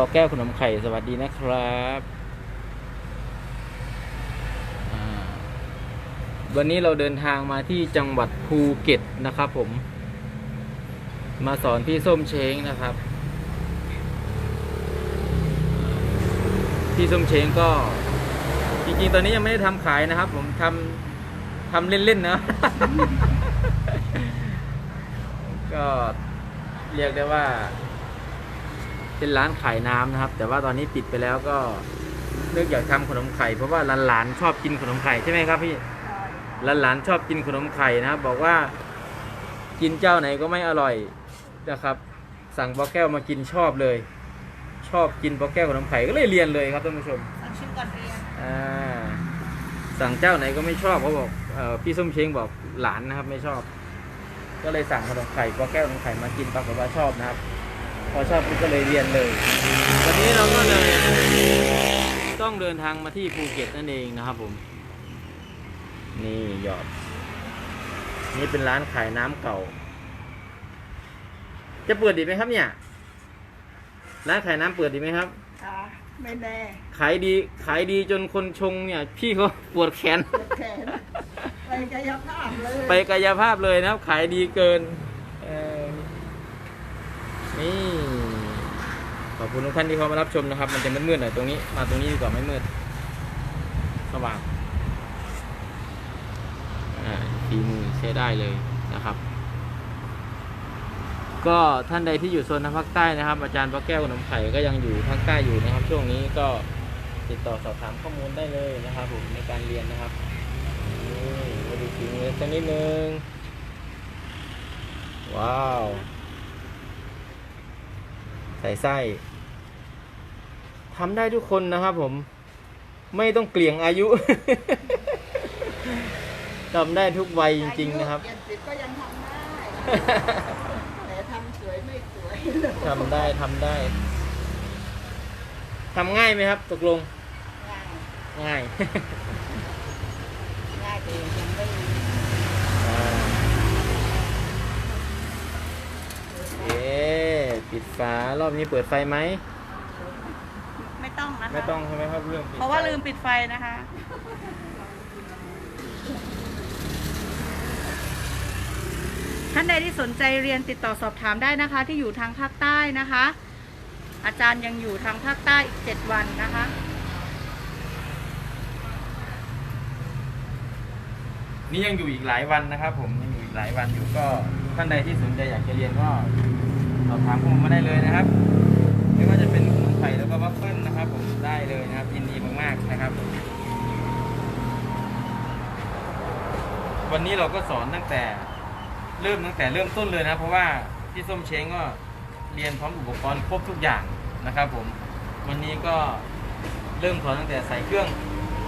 อแก้วขนมไข่สวัสดีนะครับวันนี้เราเดินทางมาที่จังหวัดภูเก็ตนะครับผม มาสอนพี่ส้มเช้งนะครับ พี่ส้มเช้งก็ จริงๆ ตอนนี้ยังไม่ได้ทำขายนะครับ ผมทำทำเล่นๆนะ ก็เรียกได้ว่า เป็นร้านขายน้ำนะครับ แต่ว่าตอนนี้ปิดไปแล้วก็เลือกอยากทำขนมไข่ เพราะว่าหลานๆชอบกินขนมไข่ใช่ไหมครับพี่หลานๆชอบกินขนมไข่นะครับบอกว่ากินเจ้าไหนก็ไม่อร่อยนะครับ สั่งปอแก้วมากินชอบเลย ชอบกินปอแก้วขนมไข่ก็เลยเรียนเลยครับท่านผู้ชมสั่งชิมก่อนเรียนอ่าสั่งเจ้าไหนก็ไม่ชอบเขาบอกเออพี่ส้มเช้งบอกหลานนะครับไม่ชอบ ก็เลยสั่งขนมไข่ปอแก้วขนมไข่มากินปรากฏว่าชอบนะครับ พอชอบปุ๊บก็เลยเรียนเลย วันนี้เราก็เลยต้องเดินทางมาที่ภูเก็ตนั่นเองนะครับผม นี่หยอด นี่เป็นร้านขายน้ำเก่า จะเปิดดีไหมครับเนี่ย ร้านขายน้ำเปิดดีไหมครับ ค่ะไม่แน่ขายดีขายดีจนคนชงเนี่ย พี่เขาปวดแขนเจ็บแขน ไปกายภาพเลยไปกายภาพเลยนะครับ ขายดีเกินเออนี่ ขอบคุณทุกท่านที่เข้ามารับชมนะครับ มันจะมืดๆหน่อยตรงนี้ มาตรงนี้ดีกว่าไม่มืดสว่างฝีมือใช้ได้เลยนะครับ ก็ท่านใดที่อยู่โซนทางภาคใต้นะครับ อาจารย์พระแก้วขนมไข่ก็ยังอยู่ภาคใต้อยู่นะครับ ช่วงนี้ก็ติดต่อสอบถามข้อมูลได้เลยนะครับผมในการเรียนนะครับมาดูฝีมือสักนิดนึง ว้าว ใส่ไส้ ทำได้ทุกคนนะครับผม ไม่ต้องเกลี่ยงอายุ ทำได้ทุกวัยจริง ๆ นะครับเจ็ดสิบก็ยังทำได้ แต่ทำสวยไม่สวยทำได้ทำได้ทำง่ายไหมครับ ตกลง ง่ายง่าย ง่ายแต่ยังไม่อ่าเอ๊ปิดฝารอบนี้เปิดไฟไหมไม่ ต้องนะคะ ไม่ต้องใช่ไหมครับเรื่องปิดเพราะว่าไฟลืมปิดไฟนะคะ ท่านใดที่สนใจเรียนติดต่อสอบถามได้นะคะ ที่อยู่ทางภาคใต้นะคะ อาจารย์ยังอยู่ทางภาคใต้อีกเจ็ดวันนะคะนี่ยังอยู่อีกหลายวันนะครับ ผมยังอยู่อีกหลายวันอยู่ก็ท่านใดที่สนใจอยากจะเรียนก็สอบถามผมมาได้เลยนะครับ ไม่ว่าจะเป็นขนมไข่ แล้วก็วัฟเฟิลนะครับผมได้เลยนะครับยินดีมากๆนะครับ วันนี้เราก็สอนตั้งแต่เริ่มตั้งแต่เริ่มต้นเลยนะเพราะว่าพี่ส้มเช้งก็เรียนพร้อมอุปกรณ์ครบทุกอย่างนะครับ ผมวันนี้ก็เริ่มสอนตั้งแต่ใส่เครื่อง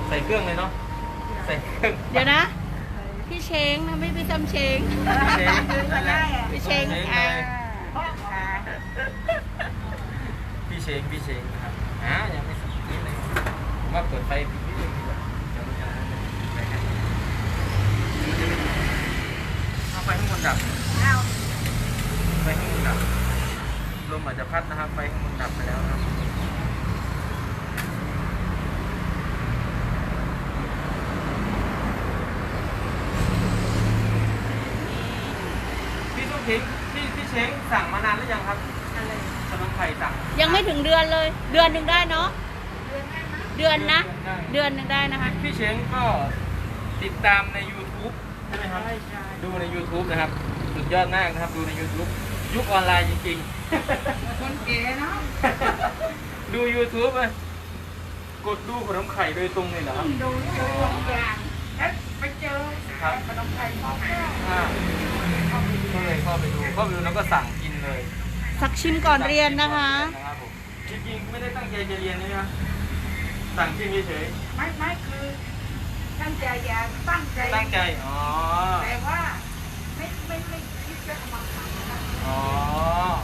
ใส่เครื่องเลยเนาะใส่เครื่องเดี๋ยวนะ พี่เชงนะไม่พี่จำเชง เช้งนั่นแหละพี่เชงเลยอ่าพี่ เชงพี่เชงครับอ่ายังไม่สุดนิดนึงผมว่าเปิดไฟปิดนิดนึงดีกว่าเดี๋ยวมันจะไปให้เอาไฟข้างบนดับเอาไฟข้างบนดับลมอาจจะพัดนะครับไฟข้างบนดับไปแล้วครับพี่ตุ้ทิ้งพี่พี่เชงสั่งมานานหรือยังครับอะไรขนมไข่สั่ง ยังไม่ถึงเดือนเลย เดือนหนึ่งได้เนาะเดือนนะได้เดือนหนึ่งได้นะคะ พี่เช้งก็ติดตามใน YouTube ใช่ไหมครับ ดูใน YouTube นะครับ สุดยอดมากนะครับ ดูใน YouTube ยุคออนไลน์จริงคนเก๋เนาะๆดู YouTube อะกดดูขนมไข่โดยตรงเลยเหรอครับ ดูดูอย่างเอ๊ะไปเจอครับขนมไข่พ่อแม่อ่าก็เลยเข้าไปดูเข้าไปดูแล้วก็สั่งกินเลย สักชิมก่อนเรียนนะคะนะครับผม จริงๆไม่ได้ตั้งใจจะเรียนนี่นะสั่งชิมเฉยไม่ไม่คือตั้งใจอยากตั้งใจ ๆตั้งใจ อ๋อ แต่ว่าไม่ไม่ไม่คิดจะมาทำนะอ๋อ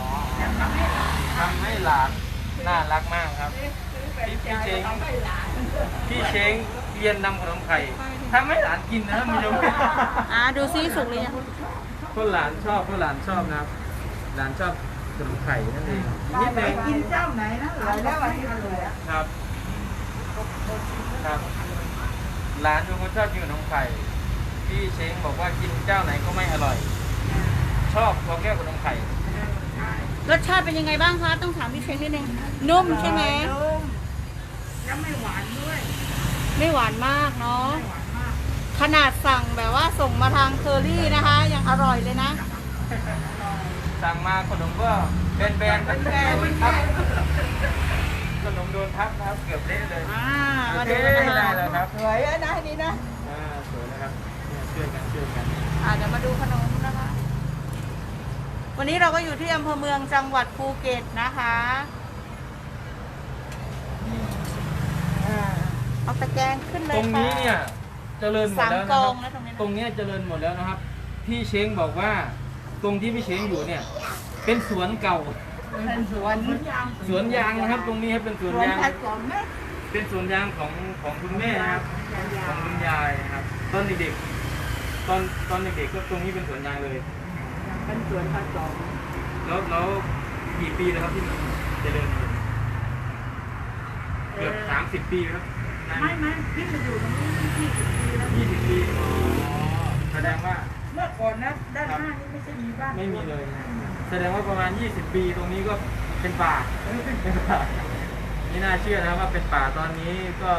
อ๋อแต่ทำให้หลานทำให้หลานน่ารักมากครับ ซื้อซื้อเป็นใจทำให้หลานพี่เช้งเรียนนำขนมไข่ทำให้หลานกินนะท่านผู้ชม อ่าดูซิสุกหรือยัง คนหลานชอบคนหลานชอบนะครับ หลานชอบ ขนมไข่นั่นเองอีกนิดไปนึงกินเจ้าไหนนะหลายแล้ววันที่เลยอะครับครับร้านดูคนชอบกินขนมไข่พี่เช้งบอกว่ากินเจ้าไหนก็ไม่อร่อย ชอบพอแก้วขนมไข่รสชาติเป็นยังไงบ้างคะต้องถามพี่เชงนิดนึงนุ่มใช่ไหมนุ่มแล้วไม่หวานด้วย ไม่หวานมากเนาะไม่หวานมากขนาดสั่งแบบว่าส่งมาทางเคอรี่นะคะ ยังอร่อยเลยนะ สั่งมาขนมก็แบนๆแบนแบนครับขนมโดนทับนะครับ เกือบเละเลยอ่าโอมาเคดูกันนะได้คะแล้วครับสวยอะนะดีนะอ่าสวยนะครับเนี่ยช่วยกันช่วยกันอ่าเดี๋ยวมาดูขนมนะคะ วันนี้เราก็อยู่ที่อำเภอเมืองจังหวัดภูเก็ตนะคะอ่าเอาตะแกรงขึ้นเลยตรงนี้เนี่ยค่ะเจริญหมดสามแล้วนะกคอรังบนะตรงนี้นะ ตรงเนี้ยเจริญหมดแล้วนะครับ พี่เช้งบอกว่า ตรงที่พี่เช้งอยู่เนี่ย เป็นสวนเก่า เป็นสวนยางสวนยางนะครับ ตรงนี้ครับเป็นสสวนวนยางไทยก่อนไหมเป็นสวนยางของของคุณแม่นะครับ ของคุณยายนะครับ ตอนเด็กๆ ตอนตอนเด็กๆก็ตรงนี้เป็นสวนยางเลย เป็นสวนผสมแล้วแล้วกี่ปีแล้วครับที่มันเจริญอยู่เกือบสามสิบปีครับนานไม่ไม่พี่มาอยู่ตรงนี้ยี่สิบปีแล้ว ยี่สิบปีอ๋อแสดงว่าเมื่อก่อนนะด้านหน้านี่ไม่ใช่มีบ้านไม่มีเลยนะแสดงว่าประมาณ 20 ปีตรงนี้ก็เป็นป่าเป็นป่าไม่น่าเชื่อนะครับว่าเป็นป่าตอนนี้ก็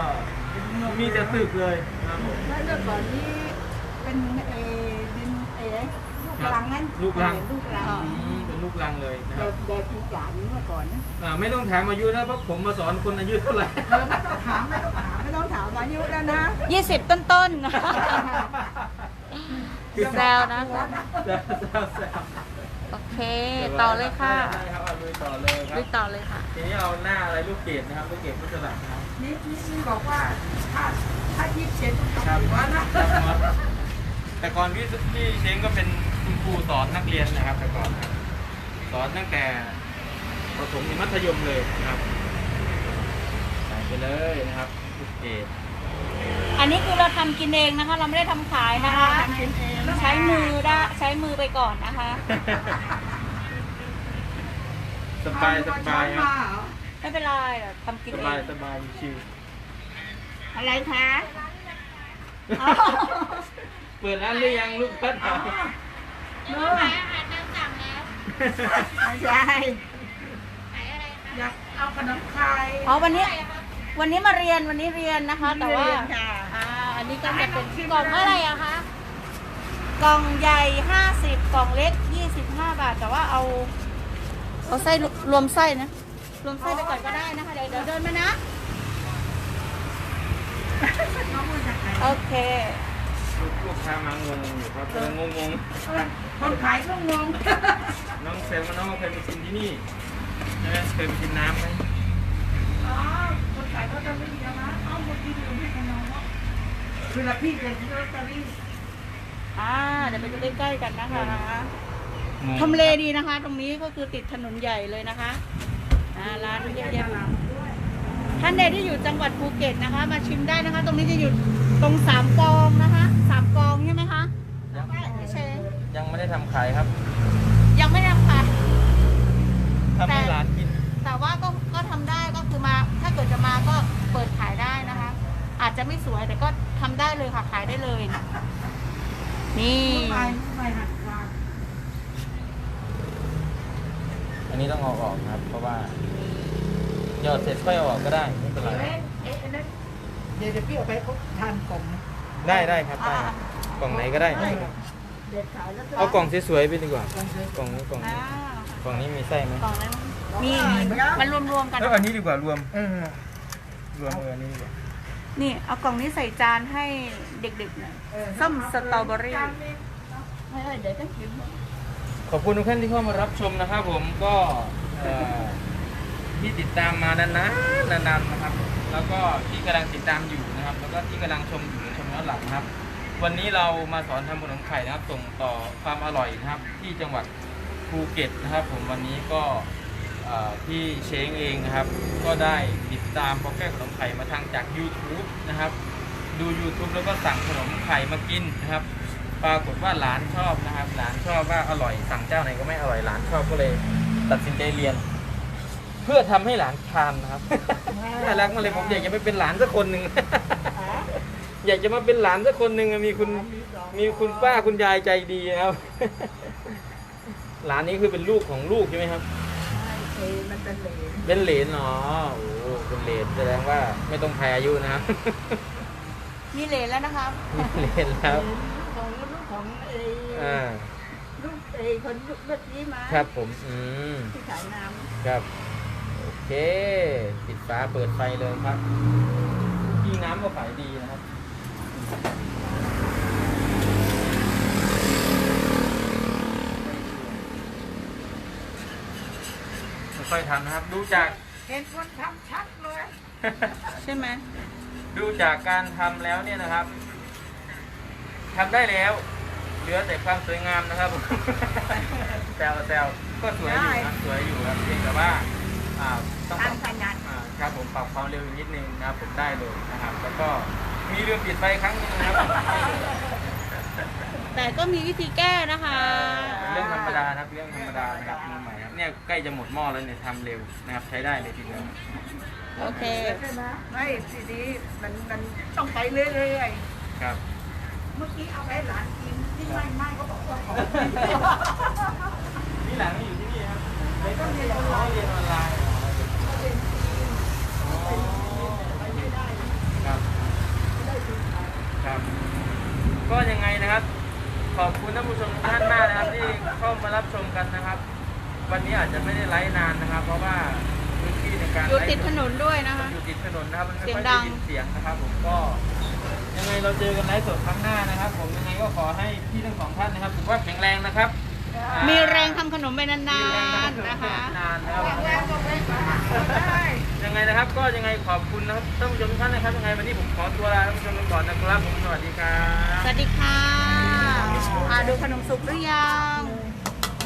มีแต่ตึกเลยครับผมเมื่อก่อนนี้เป็นเอดินเอลูกลังนั้นลูกลังลูกลังอืมเป็นลูกรังเลยนะคเด็รับกเด็กอีสานเมื่อก่อนนะอ่าไม่ต้องถามอายุนะเพราะผมมาสอนคนอายุเท่าไหร่เออไม่ต้องถามไม่ต้องถามไม่ต้องถามอายุแล้วนะยี่สิบต้นๆ แซวนะแซวแซวแซวโอเค ต่อเลยค่ะได้ครับเอาลุยต่อเลยครัดูบต่อเลยค่ะ ทีนี้เอาหน้าอะไรลูกเกดนะครับลูกเกดพุทธลักษณ์นะครับนี่นี่นี่บอกว่าถ้าถ้ายี่สิบเจ็ดต้องครับหัวนะแต่ก่อนพี่พี่เช้งก็เป็นคุณครูสอนนักเรียนนะครับ แต่ก่อนนะครับสอนตั้งแต่ประถมถึงมัธยมเลยนะครับใส่ไปเลยนะครับลูกเกด อันนี้คือเราทำกินเองนะคะ เราไม่ได้ทำขายนะคะทำกินเองใช้มือได้ใช้มือไปก่อนนะคะ สบายสบายครับไม่เป็นไรเดี๋ยวทำกินสเอบายงสบายชิวอะไรคะเปิดร้านหรือยังลูกพัดอ๋อเนอะไม่ใช่อยากเอาขนมไข่อ๋อวันนี้ วันนี้มาเรียนวันนี้เรียนนะคะ แต่ว่า เรียนค่ะอ่าอั นนี้ก็จะเป็นกล่องเท่าไหร่อะคะ กล่องใหญ่ห้าสิบกล่องเล็กยี่สิบห้าบาท แต่ว่าเอา เอาไส้รวรวมไส้นะ รวมไส้ไปก่อนก็ได้นะคะ เดี๋ยวเดี๋ยวเดินมานะน้องมือจากไหนโอเคลูกลูกค้ามางงอยู่ครับกำลังงงงคนขายก็งงๆน้องเซลว่าน้องเคยไปกินที่นี่ใช่ไหมเคยไปกินน้ำไหมอ๋อ คนขายก็จะไม่ดีนะเอาหมดที่ดูให้น้องว่า คือละพี่เป็นลอตเตอรี่อ่าเดี๋ยวไปดูใกล้ๆกันนะคะงงทำเลดีนะคะ ตรงนี้ก็คือติดถนนใหญ่เลยนะคะอ่าร้านเยอะแยะท่านใดที่อยู่จังหวัดภูเก็ตนะคะ มาชิมได้นะคะ ตรงนี้จะอยู่ตรงสามกองนะคะสามกองใช่ไหมคะยังไม่ใช่ยังไม่ได้ทำขายครับ ยังไม่ได้ค่ะทำให้แต่ร้านกิน แต่ว่าก็ก็ทำได้ก็คือมา ถ้าเกิดจะมาก็เปิดขายได้นะคะ อาจจะไม่สวยแต่ก็ทำได้เลยค่ะขายได้เลยนะนี่ ไปไปหันกลางอันนี้ต้องเอาออกครับ เพราะว่าหยอดเสร็จค่อยเอาออกก็ได้ไม่เป็นไรเอ๊ะเอ๊ะนั่นเดี๋ยวเดี๋ยวพี่เอาไปเขาทานกล่องนะได้ได้ครับได้ครับกล่องไหนก็ได้ เด็ดขายแล้วเอากล่องสวยๆไปดีกว่า กล่องเดียวกล่องนี้กล่องอ่านี้กล่องนี้มีไส้ไหมกล่องนั้นมีมันรวมๆกันแล้วอันนี้ดีกว่า รวมเออรวมเอออันนี้ดีกว่า นี่เอากล่องนี้ใส่จานให้เด็กๆหน่อยเออส้มสตรอเบอรี่ไม่ได้เดี๋ยวต้องกินขอบคุณทุกท่านที่เข้ามารับชมนะครับผมก็เอ่อที่ติดตามมานานๆนานๆนะครับ แล้วก็ที่กำลังติดตามอยู่นะครับ แล้วก็ที่กำลังชมอยู่ชมย้อนหลังนะครับ วันนี้เรามาสอนทำขนมไข่นะครับ ส่งต่อความอร่อยนะครับ ที่จังหวัดภูเก็ตนะครับ ผมวันนี้ก็เอ่อ พี่เช้งเองนะครับ ก็ได้ติดตามพ่อแก้วขนมไข่มาทางจาก YouTube นะครับ ดู YouTube แล้วก็สั่งขนมไข่มากินนะครับ ปรากฏว่าหลานชอบนะครับ หลานชอบว่าอร่อยสั่งเจ้าไหนก็ไม่อร่อยหลานชอบก็เลยตัดสินใจเรียน เพื่อทำให้หลานทานนะครับน่ารักมากเลยผมอยากจะไปเป็นหลานสักคนหนึ่งอยากจะมาเป็นหลานสักคนหนึ่งมีคุณมีคุณป้าคุณยายใจดีครับ หลานนี้คือเป็นลูกของลูกใช่ไหมครับ เอมันเป็นเหลวเป็นเหลนเนาะโอ้โหเป็นเหลนแสดงว่าไม่ต้องแพ้อายุนะครับ มีเหรนแล้วนะครับเหลนแล้ว ของลูกของเออ่า ลูกเอคนลูกเมื่อกี้มาครับผม อืม ที่ขายน้ครับ โอเค ปิดฟ้าเปิดไฟเลยครับยิ่งน้ำก็ขายดีนะครับ ค่อยๆทำนะครับ ดูจากำเห็นคนทำชัดเลย ใช่ไหมดูจากการทำแล้วเนี่ยนะครับทำได้แล้ว เหลือแต่ความสวยงามนะครับแซวแซวก็สวยอยู่ครับสวยอยู่ครับเพียงแต่ว่าอ่าต้องปรับทำขนาดอ่าครับผมปรับความเร็วอีกนิดนึงนะครับ ผมได้เลยนะครับ แล้วก็มีเรือปิดไฟครั้งหนึงนะครับแต่ก็มีวิธีแก้นะคะ เป็นเรื่องธ รรมดานะครับเรื่องธรรมดานะครับมือใหม่ครับเนี่ยใกล้จะหมดหม้อแล้วเนี่ยทำเร็วนะครับใช้ได้เลยทีเดียวโอเคใช่ไหมไม่ทีนี้มันมันต้องไปเรื่อยครับ ๆ เมื่อกี้เอาไปหลานกินที่ไม่ไม่ก็บอกว่าของนี่หลังอยู่ที่นี่ครับไม่ต้องเรียนออนไลน์เรียนออนไลน์อ๋อครับ ครับ ก็ยังไงนะครับ ขอบคุณท่านผู้ชมทุกท่านมาก นะครับที่เข้ามารับชมกันนะครับ วันนี้อาจจะไม่ได้ไลฟ์นานนะครับ เพราะว่าพื้นที่ในการอยู่ไลฟ์ติดถนนด้วยนะคะ อยู่ติดถนนนะครับมันไม่เสียงค่อยดัได้งยินเสียงนะครับ ผมก็ ยังไงเราเจอกันไลฟ์สดครั้งหน้านะครับ ผมยังไงก็ขอให้พี่ทั้งสองท่านนะครับถือว่าแข็งแรงนะครับอ่ามีแรงทำขนมไปนานมีแรงๆนะคะ นานนะครับแรงก็ไม่ได้ยังไงนะครับก็ยังไงขอบคุณนะครับท่านผู้ชมทุกท่านนะครับยังไงวันนี้ผมขอตัวลาท่านผู้ชมไปก่อนนะครับผมสวัสดีครับสวัสดีค่ะอ่าดูขนมสุกหรือยังไม่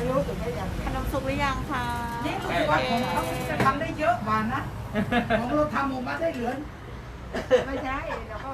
รู้ถึงไม่ยังขนมสุกหรือยังคะนี่รู้สึกว่าของเขาจะทำได้เยอะกว่านะ ของเราทำออกมาได้เหลือนไม่ใช่แล้วก็